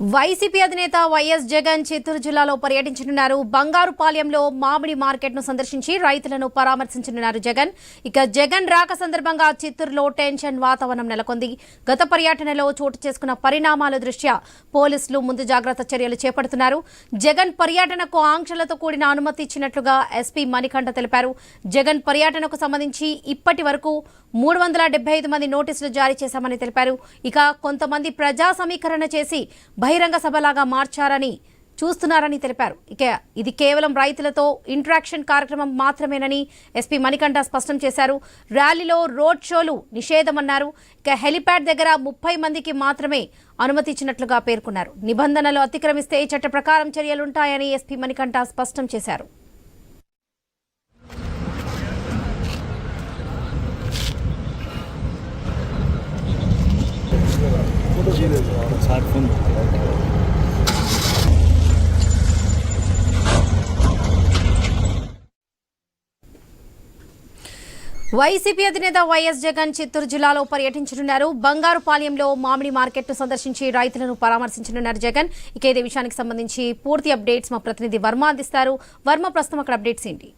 YCP అధినేత YS Jagan Chittoor జిల్లాలో పర్యటించనున్నారు. బంగారుపాలెంలో మామిడి మార్కెట్ను సందర్శించి రైతులను పరామర్శించనున్నారు జగన్. ఇక జగన్ రాక సందర్భంగా చిత్తూరులో టెన్షన్ వాతావరణం నెలకొంది. గత పర్యటనలో చోటు చేసుకున్న పరిణామాల దృష్ట్యా పోలీసులు ముందు జాగ్రత్త చర్యలు చేపడుతున్నారు. జగన్ పర్యటనకు ఆంక్షలతో కూడిన అనుమతి ఇచ్చినట్లుగా ఎస్పీ మణికంఠ తెలిపారు. జగన్ పర్యటనకు సంబంధించి ఇప్పటి వరకు మూడు వందల డెబ్బై ఐదు మంది నోటీసులు జారీ చేశామని తెలిపారు. ఇక కొంతమంది ప్రజా సమీకరణ చేసి బహిరంగ సభలాగా మార్చారని చూస్తున్నారని తెలిపారు. ఇక ఇది కేవలం రైతులతో ఇంటరాక్షన్ కార్యక్రమం మాత్రమేనని ఎస్పీ మణికంఠ స్పష్టం చేశారు. ర్యాలీలో రోడ్ షోలు నిషేధమన్నారు. ఇక హెలిప్యాడ్ దగ్గర ముప్పై మందికి మాత్రమే అనుమతిచ్చినట్లుగా పేర్కొన్నారు. నిబంధనలు అతిక్రమిస్తే చట్ట ప్రకారం చర్యలుంటాయని ఎస్పీ మణికంఠ స్పష్టం చేశారు. వైసీపీ అధినేత వైఎస్ జగన్ చిత్తూరు జిల్లాలో పర్యటించనున్నారు. బంగారుపాలెంలో మామిడి మార్కెట్ను సందర్శించి రైతులను పరామర్శించనున్నారు జగన్. ఇక ఇదే విషయానికి సంబంధించి పూర్తి అప్డేట్స్ మా ప్రతినిధి వర్మ అందిస్తారు. వర్మ ప్రస్తుతం అక్కడ అప్డేట్స్ ఏంటి?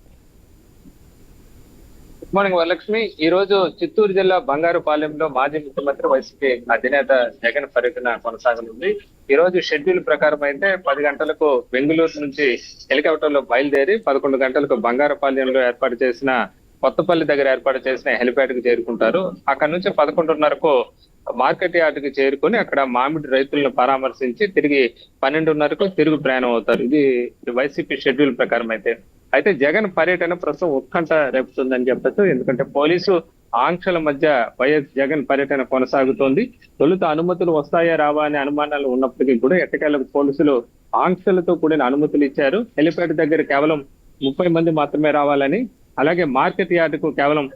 గుడ్ మార్నింగ్ వరలక్ష్మి ఈ రోజు చిత్తూరు జిల్లా బంగారుపాలెంలో మాజీ ముఖ్యమంత్రి వైసీపీ అధినేత జగన్ పర్యటన కొనసాగనుంది. ఈ రోజు షెడ్యూల్ ప్రకారం అయితే పది గంటలకు బెంగళూరు నుంచి హెలికాప్టర్లో బయలుదేరి పదకొండు గంటలకు బంగారుపాలెంలో ఏర్పాటు చేసిన కొత్తపల్లి దగ్గర ఏర్పాటు చేసిన హెలిప్యాడ్కు చేరుకుంటారు. అక్కడ నుంచి పదకొండున్నరకు మార్కెట్ యార్డ్కి చేరుకుని అక్కడ మామిడి రైతులను పరామర్శించి తిరిగి పన్నెండున్నరకు తిరుగు ప్రయాణం అవుతారు. ఇది వైసీపీ షెడ్యూల్ ప్రకారం అయితే. అయితే జగన్ పర్యటన ప్రస్తుతం ఉత్కంఠ రేపుతుందని చెప్పచ్చు. ఎందుకంటే పోలీసు ఆంక్షల మధ్య వైఎస్ జగన్ పర్యటన కొనసాగుతోంది. తొలుత అనుమతులు వస్తాయా రావా అనే అనుమానాలు ఉన్నప్పటికీ కూడా ఎట్టకేలకు పోలీసులు ఆంక్షలతో కూడిన అనుమతులు ఇచ్చారు. హెలిప్యాడ్ దగ్గర కేవలం ముప్పై మంది మాత్రమే రావాలని అలాగే మార్కెట్ యార్డుకు కేవలం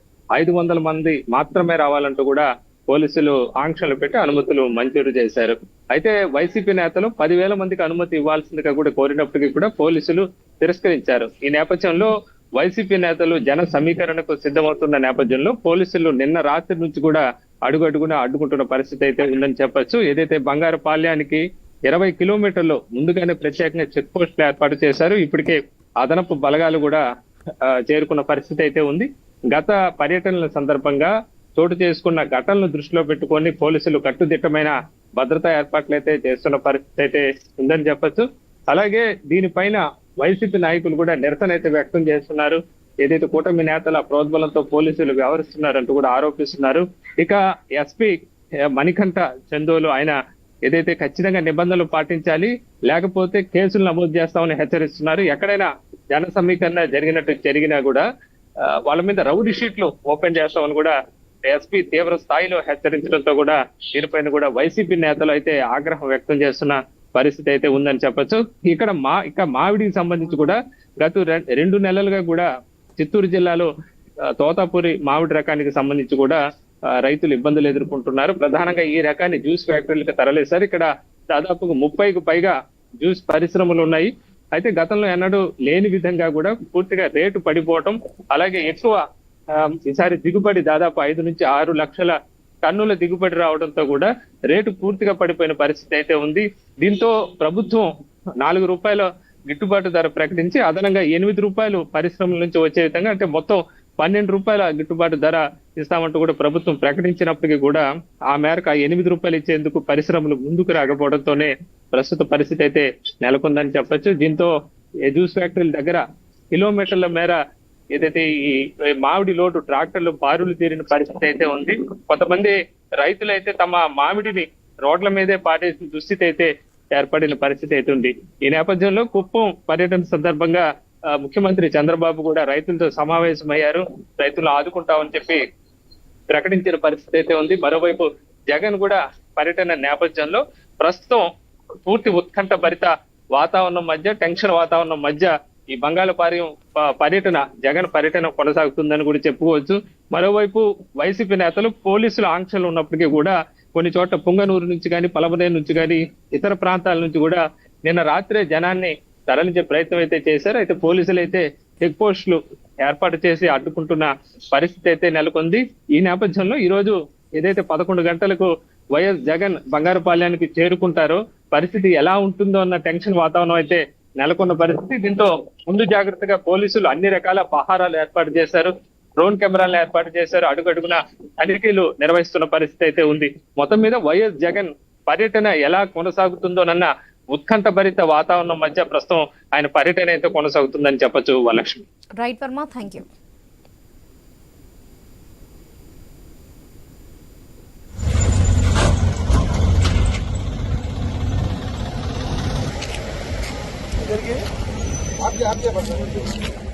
ఐదు వందల మంది మాత్రమే రావాలంటూ కూడా పోలీసులు ఆంక్షలు పెట్టి అనుమతులు మంజూరు చేశారు. అయితే వైసీపీ నేతలు పదివేల మందికి అనుమతి ఇవ్వాల్సిందిగా కూడా కోరినప్పటికీ కూడా పోలీసులు తిరస్కరించారు. ఈ నేపథ్యంలో వైసీపీ నేతలు జన సమీకరణకు సిద్ధమవుతున్న నేపథ్యంలో పోలీసులు నిన్న రాత్రి నుంచి కూడా అడుగు అడుగున అడ్డుకుంటున్న పరిస్థితి అయితే ఉందని చెప్పొచ్చు. ఏదైతే బంగారు పాల్యానికి ఇరవై కిలోమీటర్లు ముందుగానే ప్రత్యేకంగా చెక్ పోస్టులు ఏర్పాటు చేశారు ఇప్పటికే అదనపు బలగాలు కూడా చేరుకున్న పరిస్థితి అయితే ఉంది. గత పర్యటనల సందర్భంగా చోటు చేసుకున్న ఘటనలు దృష్టిలో పెట్టుకొని పోలీసులు కట్టుదిట్టమైన భద్రతా ఏర్పాట్లు అయితే చేస్తున్న పరిస్థితి అయితే ఉందని చెప్పొచ్చు. అలాగే దీనిపైన వైసీపీ నాయకులు కూడా నిరసన అయితే వ్యక్తం చేస్తున్నారు. ఏదైతే కూటమి నేతల ప్రోద్బలంతో పోలీసులు వ్యవహరిస్తున్నారంటూ కూడా ఆరోపిస్తున్నారు. ఇక ఎస్పీ మణికంఠ చందోలు ఆయన ఏదైతే ఖచ్చితంగా నిబంధనలు పాటించాలి లేకపోతే కేసులు నమోదు చేస్తామని హెచ్చరిస్తున్నారు. ఎక్కడైనా జన సమీకరణ జరిగినట్టు జరిగినా కూడా వాళ్ళ మీద రౌడీ షీట్లు ఓపెన్ చేస్తామని కూడా ఎస్పీ తీవ్ర స్థాయిలో హెచ్చరించడంతో కూడా దీనిపైన కూడా వైసీపీ నేతలు అయితే ఆగ్రహం వ్యక్తం చేస్తున్న పరిస్థితి అయితే ఉందని చెప్పొచ్చు. ఇక్కడ మా ఇక మామిడికి సంబంధించి కూడా గత రె- రెండు నెలలుగా కూడా చిత్తూరు జిల్లాలో తోతాపూరి మామిడి రకానికి సంబంధించి కూడా రైతులు ఇబ్బందులు ఎదుర్కొంటున్నారు. ప్రధానంగా ఈ రకాన్ని జ్యూస్ ఫ్యాక్టరీలకు తరలేశారు ఇక్కడ దాదాపు ముప్పైకు పైగా జ్యూస్ పరిశ్రమలు ఉన్నాయి. అయితే గతంలో ఎన్నడూ లేని విధంగా కూడా పూర్తిగా రేటు పడిపోవటం అలాగే ఎక్కువ ఈసారి దిగుబడి దాదాపు ఐదు నుంచి ఆరు లక్షల టన్నుల దిగుబడి రావడంతో కూడా రేటు పూర్తిగా పడిపోయిన పరిస్థితి అయితే ఉంది. దీంతో ప్రభుత్వం నాలుగు రూపాయల గిట్టుబాటు ధర ప్రకటించి అదనంగా ఎనిమిది రూపాయలు పరిశ్రమల నుంచి వచ్చే విధంగా అంటే మొత్తం పన్నెండు రూపాయల గిట్టుబాటు ధర ఇస్తామంటూ కూడా ప్రభుత్వం ప్రకటించినప్పటికీ కూడా ఆ మేరకు ఆ ఎనిమిది రూపాయలు ఇచ్చేందుకు పరిశ్రమలు ముందుకు రాకపోవడంతోనే ప్రస్తుత పరిస్థితి అయితే నెలకొందని చెప్పొచ్చు. దీంతో ఎజూస్ జ్యూస్ ఫ్యాక్టరీల దగ్గర కిలోమీటర్ల మేర ఏదైతే ఈ మామిడి లోటు ట్రాక్టర్లు బారులు తీరిన పరిస్థితి అయితే ఉంది కొంతమంది రైతులు అయితే తమ మామిడిని రోడ్ల మీదే పాటేసిన దుస్థితి అయితే ఏర్పడిన పరిస్థితి అయితే ఉంది. ఈ నేపథ్యంలో కుప్పం పర్యటన సందర్భంగా ముఖ్యమంత్రి చంద్రబాబు కూడా రైతులతో సమావేశమయ్యారు. రైతులు ఆదుకుంటామని చెప్పి ప్రకటించిన పరిస్థితి అయితే ఉంది. మరోవైపు జగన్ కూడా పర్యటన నేపథ్యంలో ప్రస్తుతం పూర్తి ఉత్కంఠ భరిత వాతావరణం మధ్య టెన్షన్ వాతావరణం మధ్య ఈ బంగాళపార్యం పర్యటన జగన్ పర్యటన కొనసాగుతుందని కూడా చెప్పుకోవచ్చు. మరోవైపు వైసీపీ నేతలు పోలీసుల ఆంక్షలు ఉన్నప్పటికీ కూడా కొన్ని చోట్ల పుంగనూరు నుంచి కానీ పలమనే నుంచి కానీ ఇతర ప్రాంతాల నుంచి కూడా నిన్న రాత్రే జనాన్ని తరలించే ప్రయత్నం అయితే చేశారు. అయితే పోలీసులు అయితే చెక్ పోస్టులు ఏర్పాటు చేసి అడ్డుకుంటున్న పరిస్థితి అయితే నెలకొంది. ఈ నేపథ్యంలో ఈ రోజు ఏదైతే పదకొండు గంటలకు వైఎస్ జగన్ బంగారపాల్యానికి చేరుకుంటారో పరిస్థితి ఎలా ఉంటుందో అన్న టెన్షన్ వాతావరణం అయితే నెలకొన్న పరిస్థితి. దీంతో ముందు జాగ్రత్తగా పోలీసులు అన్ని రకాల పహారాలు ఏర్పాటు చేశారు. డ్రోన్ కెమెరాలు ఏర్పాటు చేశారు. అడుగడుగున తనిఖీలు నిర్వహిస్తున్న పరిస్థితి అయితే ఉంది. మొత్తం మీద వైఎస్ జగన్ పర్యటన ఎలా కొనసాగుతుందోనన్న ఉత్కంఠ భరిత వాతావరణం మధ్య ప్రస్తుతం ఆయన పర్యటన అయితే కొనసాగుతుందని చెప్పొచ్చు Varalakshmi. Right Varma thank you करके आपके आपके बस